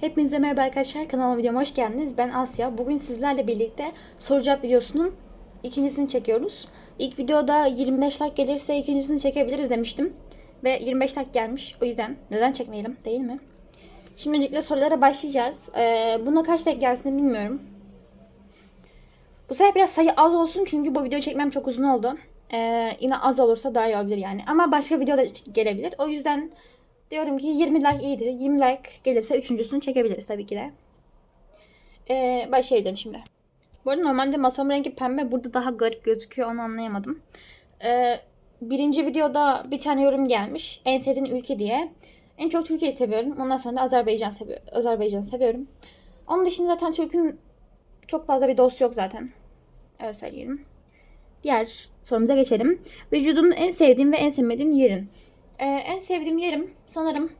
Hepinize merhaba arkadaşlar. Kanalıma videoma hoş geldiniz. Ben Asya. Bugün sizlerle birlikte soru cevap videosunun ikincisini çekiyoruz. İlk videoda 25 like gelirse ikincisini çekebiliriz demiştim. Ve 25 like gelmiş. O yüzden neden çekmeyelim değil mi? Şimdi öncelikle sorulara başlayacağız. Ee, buna kaç like gelsin bilmiyorum. Bu sefer biraz sayı az olsun çünkü bu video çekmem çok uzun oldu. Ee, yine az olursa daha iyi olabilir yani. Ama başka video da gelebilir. O yüzden diyorum ki 20 like iyidir. 20 like gelirse üçüncüsünü çekebiliriz tabii ki de. Ee, başlayalım şimdi. Bu arada normalde masamın rengi pembe. Burada daha garip gözüküyor. Onu anlayamadım. Ee, birinci videoda bir tane yorum gelmiş. En sevdiğin ülke diye. En çok Türkiye'yi seviyorum. Ondan sonra da Azerbaycan seviyorum. Azerbaycan seviyorum. Onun dışında zaten Türk'ün çok fazla bir dostu yok zaten. Öyle söyleyelim. Diğer sorumuza geçelim. Vücudunun en sevdiğin ve en sevmediğin yerin. Ee, en sevdiğim yerim sanırım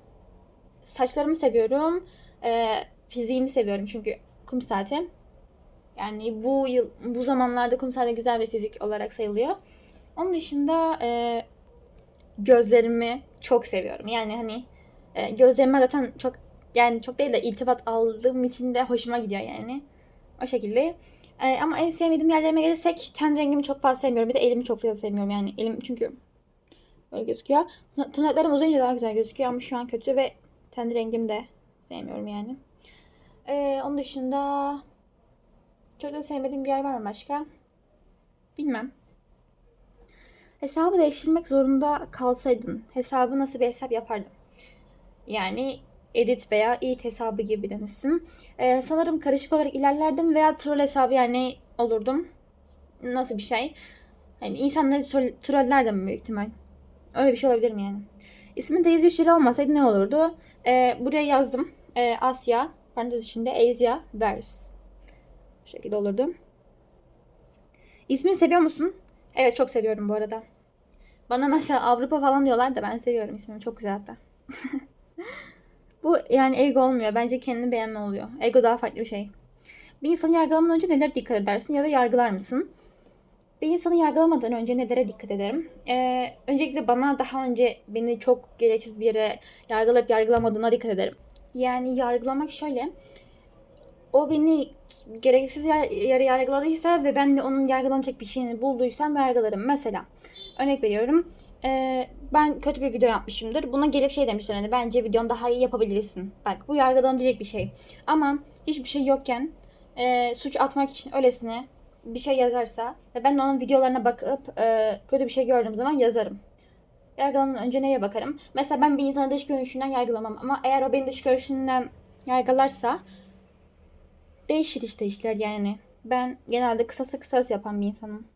saçlarımı seviyorum. Ee, fiziğimi seviyorum çünkü kum saati. Yani bu yıl bu zamanlarda kum saati güzel bir fizik olarak sayılıyor. Onun dışında e, gözlerimi çok seviyorum. Yani hani e, gözlerime zaten çok yani çok değil de iltifat aldığım için de hoşuma gidiyor yani. O şekilde. E, ama en sevmediğim yerlerime gelirsek ten rengimi çok fazla sevmiyorum. Bir de elimi çok fazla sevmiyorum yani. Elim çünkü böyle gözüküyor. Tırna- Tırnaklarım uzayınca daha güzel gözüküyor ama şu an kötü ve ten rengimi de sevmiyorum yani. E, onun dışında çok da sevmediğim bir yer var mı başka? Bilmem. Hesabı değiştirmek zorunda kalsaydın hesabı nasıl bir hesap yapardın? Yani edit veya eat hesabı gibi demişsin. Ee, sanırım karışık olarak ilerlerdim veya troll hesabı yani olurdum. Nasıl bir şey? Hani insanları troll, trollerdim büyük ihtimal. Öyle bir şey olabilir mi yani? İsmin de yeşil olmasaydı ne olurdu? Ee, buraya yazdım. Ee, Asya, parantez içinde Asia Vers. Bu şekilde olurdu. İsmini seviyor musun? Evet çok seviyorum bu arada. Bana mesela Avrupa falan diyorlar da ben seviyorum ismimi. Çok güzel hatta. Bu yani ego olmuyor. Bence kendini beğenme oluyor. Ego daha farklı bir şey. Bir insanı yargılamadan önce neler dikkat edersin ya da yargılar mısın? Bir insanı yargılamadan önce nelere dikkat ederim? Ee, öncelikle bana daha önce beni çok gereksiz bir yere yargılayıp yargılamadığına dikkat ederim. Yani yargılamak şöyle. O beni gereksiz yer- yere yargıladıysa ve ben de onun yargılanacak bir şeyini bulduysam yargılarım. Mesela örnek veriyorum. Ee, ben kötü bir video yapmışımdır. Buna gelip şey demişler hani bence videonu daha iyi yapabilirsin. Bak bu yargılanabilecek bir şey. Ama hiçbir şey yokken e, suç atmak için öylesine bir şey yazarsa ve ben onun videolarına bakıp e, kötü bir şey gördüğüm zaman yazarım. Yargılamadan önce neye bakarım? Mesela ben bir insanı dış görünüşünden yargılamam ama eğer o beni dış görünüşünden yargılarsa değişir işte işler yani. Ben genelde kısasa kısas yapan bir insanım.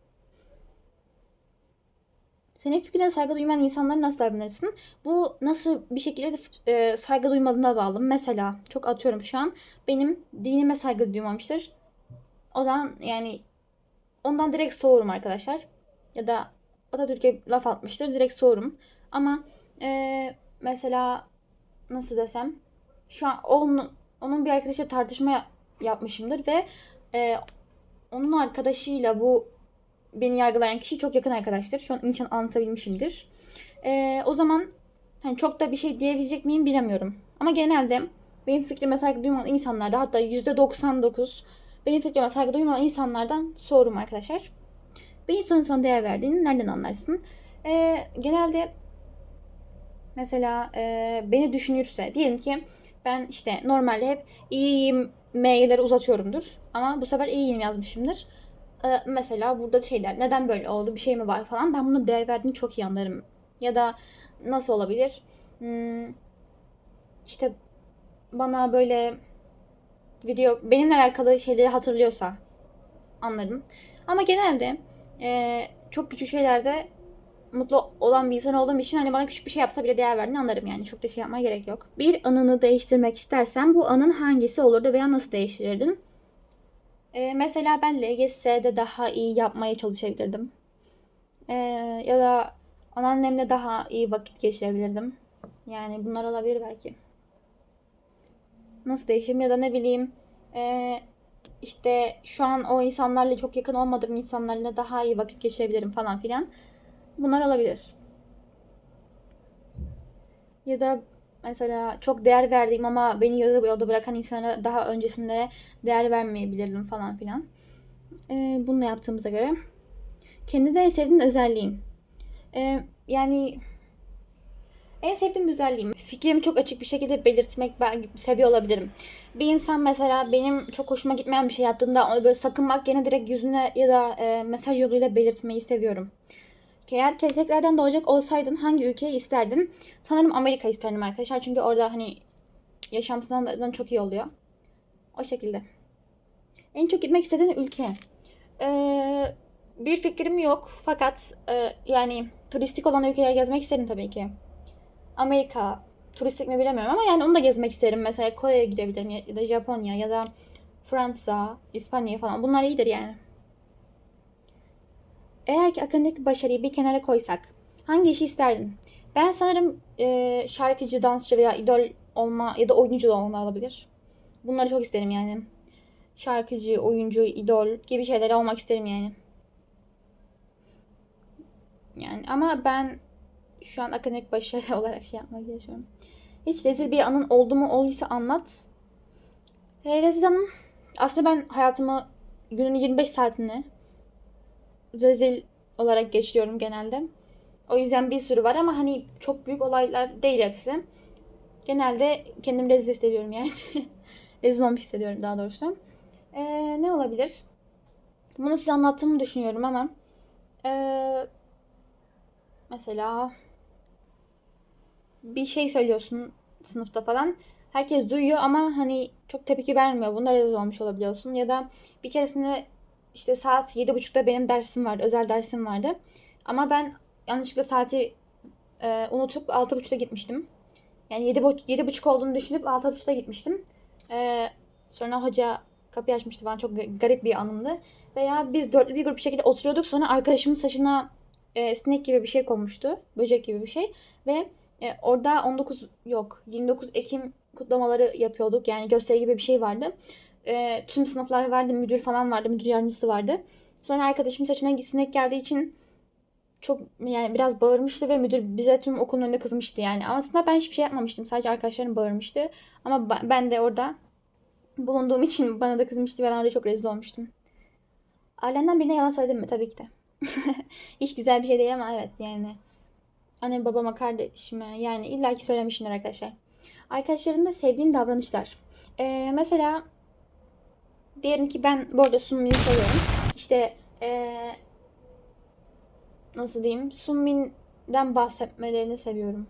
Senin fikrine saygı duymayan insanlara nasıl davranırsın? Bu nasıl bir şekilde e, saygı duymadığına bağlı. Mesela çok atıyorum şu an benim dinime saygı duymamıştır. O zaman yani ondan direkt soğurum arkadaşlar. Ya da Atatürk'e laf atmıştır direkt soğurum. Ama e, mesela nasıl desem şu an onun, onun bir arkadaşıyla tartışma yapmışımdır ve e, onun arkadaşıyla bu beni yargılayan kişi çok yakın arkadaştır. Şu an inşallah anlatabilmişimdir. Ee, o zaman hani çok da bir şey diyebilecek miyim bilemiyorum. Ama genelde benim fikrime saygı duymayan insanlarda hatta %99 benim fikrime saygı duymayan insanlardan sorum arkadaşlar. Bir insanın sana değer verdiğini nereden anlarsın? Ee, genelde mesela e, beni düşünürse diyelim ki ben işte normalde hep iyiyim mailleri uzatıyorumdur. Ama bu sefer iyiyim yazmışımdır. Ee, mesela burada şeyler neden böyle oldu bir şey mi var falan ben bunu değer verdiğini çok iyi anlarım. Ya da nasıl olabilir? Hmm, işte bana böyle video benimle alakalı şeyleri hatırlıyorsa anlarım. Ama genelde e, çok küçük şeylerde mutlu olan bir insan olduğum için hani bana küçük bir şey yapsa bile değer verdiğini anlarım yani. Çok da şey yapmaya gerek yok. Bir anını değiştirmek istersen bu anın hangisi olurdu veya nasıl değiştirirdin? Ee, mesela ben LGS'de daha iyi yapmaya çalışabilirdim. Ee, ya da anneannemle daha iyi vakit geçirebilirdim. Yani bunlar olabilir belki. Nasıl değişirim ya da ne bileyim ee, işte şu an o insanlarla çok yakın olmadığım insanlarla daha iyi vakit geçirebilirim falan filan. Bunlar olabilir. Ya da mesela çok değer verdiğim ama beni yarı yolda bırakan insana daha öncesinde değer vermeyebilirdim falan filan. Ee, bunu yaptığımıza göre. Kendi de sevdiğin özelliğin. Ee, yani en sevdiğim özelliğim fikrimi çok açık bir şekilde belirtmek ben seviyor olabilirim. Bir insan mesela benim çok hoşuma gitmeyen bir şey yaptığında onu böyle sakınmak yerine direkt yüzüne ya da e, mesaj yoluyla belirtmeyi seviyorum. Eğer tekrardan doğacak olsaydın hangi ülkeyi isterdin? Sanırım Amerika isterdim arkadaşlar. Çünkü orada hani yaşam standartları çok iyi oluyor. O şekilde. En çok gitmek istediğin ülke. Ee, bir fikrim yok. Fakat e, yani turistik olan ülkeleri gezmek isterim tabii ki. Amerika turistik mi bilemiyorum ama yani onu da gezmek isterim. Mesela Kore'ye gidebilirim ya da Japonya ya da Fransa, İspanya falan. Bunlar iyidir yani. Eğer ki akademik başarıyı bir kenara koysak hangi işi isterdin? Ben sanırım e, şarkıcı, dansçı veya idol olma ya da oyuncu da olma olabilir. Bunları çok isterim yani. Şarkıcı, oyuncu, idol gibi şeyler olmak isterim yani. Yani ama ben şu an akademik başarı olarak şey yapmak yaşıyorum. Hiç rezil bir anın oldu mu olduysa anlat. E, rezil anım aslında ben hayatımı günün 25 saatini rezil olarak geçiriyorum genelde. O yüzden bir sürü var ama hani çok büyük olaylar değil hepsi. Genelde kendimi rezil hissediyorum yani. rezil olmuş hissediyorum daha doğrusu. Ee, ne olabilir? Bunu size anlattığımı düşünüyorum ama ee, mesela bir şey söylüyorsun sınıfta falan. Herkes duyuyor ama hani çok tepki vermiyor. Bunda rezil olmuş olabiliyorsun. Ya da bir keresinde işte saat yedi buçukta benim dersim vardı. Özel dersim vardı. Ama ben yanlışlıkla saati e, unutup altı buçukta gitmiştim. Yani yedi, buç- yedi buçuk olduğunu düşünüp altı buçukta gitmiştim. E, sonra hoca kapıyı açmıştı falan. Çok ga- garip bir anımdı. Veya biz dörtlü bir grup bir şekilde oturuyorduk. Sonra arkadaşımın saçına e, sinek gibi bir şey konmuştu. Böcek gibi bir şey. Ve e, orada 19 yok 29 Ekim kutlamaları yapıyorduk. Yani gösteri gibi bir şey vardı. E, tüm sınıflar vardı. Müdür falan vardı. Müdür yardımcısı vardı. Sonra arkadaşım saçına sinek geldiği için çok yani biraz bağırmıştı ve müdür bize tüm okulun önünde kızmıştı yani. Ama aslında ben hiçbir şey yapmamıştım. Sadece arkadaşlarım bağırmıştı. Ama ben de orada bulunduğum için bana da kızmıştı ve ben orada çok rezil olmuştum. Ailemden birine yalan söyledim mi? Tabii ki de. Hiç güzel bir şey değil ama evet yani. Anne babama kardeşime yani illaki söylemişimdir arkadaşlar. Arkadaşlarında sevdiğin davranışlar. Ee, mesela diyelim ki ben bu arada Sunmin'i seviyorum. İşte ee, nasıl diyeyim Sunmin'den bahsetmelerini seviyorum.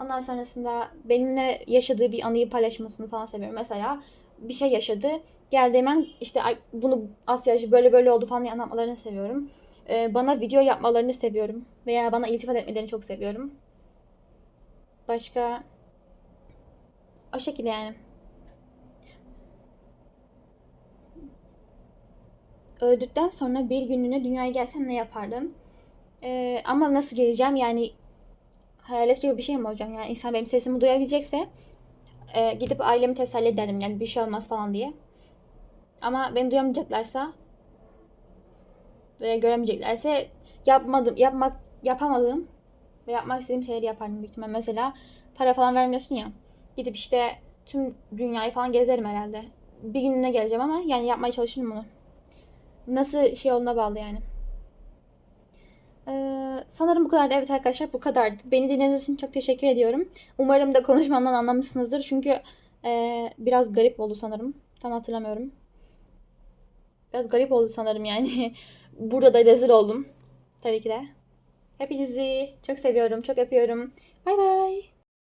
Ondan sonrasında benimle yaşadığı bir anıyı paylaşmasını falan seviyorum. Mesela bir şey yaşadı. Geldi hemen işte "Ay, bunu Asya böyle böyle oldu falan diye anlatmalarını seviyorum. Ee, bana video yapmalarını seviyorum. Veya bana iltifat etmelerini çok seviyorum. Başka o şekilde yani. Öldükten sonra bir günlüğüne dünyaya gelsen ne yapardın? Ee, ama nasıl geleceğim? Yani hayalet gibi bir şey mi olacağım? Yani insan benim sesimi duyabilecekse e, gidip ailemi teselli ederim. Yani bir şey olmaz falan diye. Ama beni duyamayacaklarsa veya göremeyeceklerse yapmadım, yapmak yapamadığım ve yapmak istediğim şeyleri yapardım büyük ihtimal. Mesela para falan vermiyorsun ya. Gidip işte tüm dünyayı falan gezerim herhalde. Bir gününe geleceğim ama yani yapmaya çalışırım bunu. Nasıl şey olduğuna bağlı yani. Ee, sanırım bu kadardı. Evet arkadaşlar bu kadardı. Beni dinlediğiniz için çok teşekkür ediyorum. Umarım da konuşmamdan anlamışsınızdır. Çünkü e, biraz garip oldu sanırım. Tam hatırlamıyorum. Biraz garip oldu sanırım yani. Burada da rezil oldum. Tabii ki de. Hepinizi çok seviyorum, çok öpüyorum. Bay bay.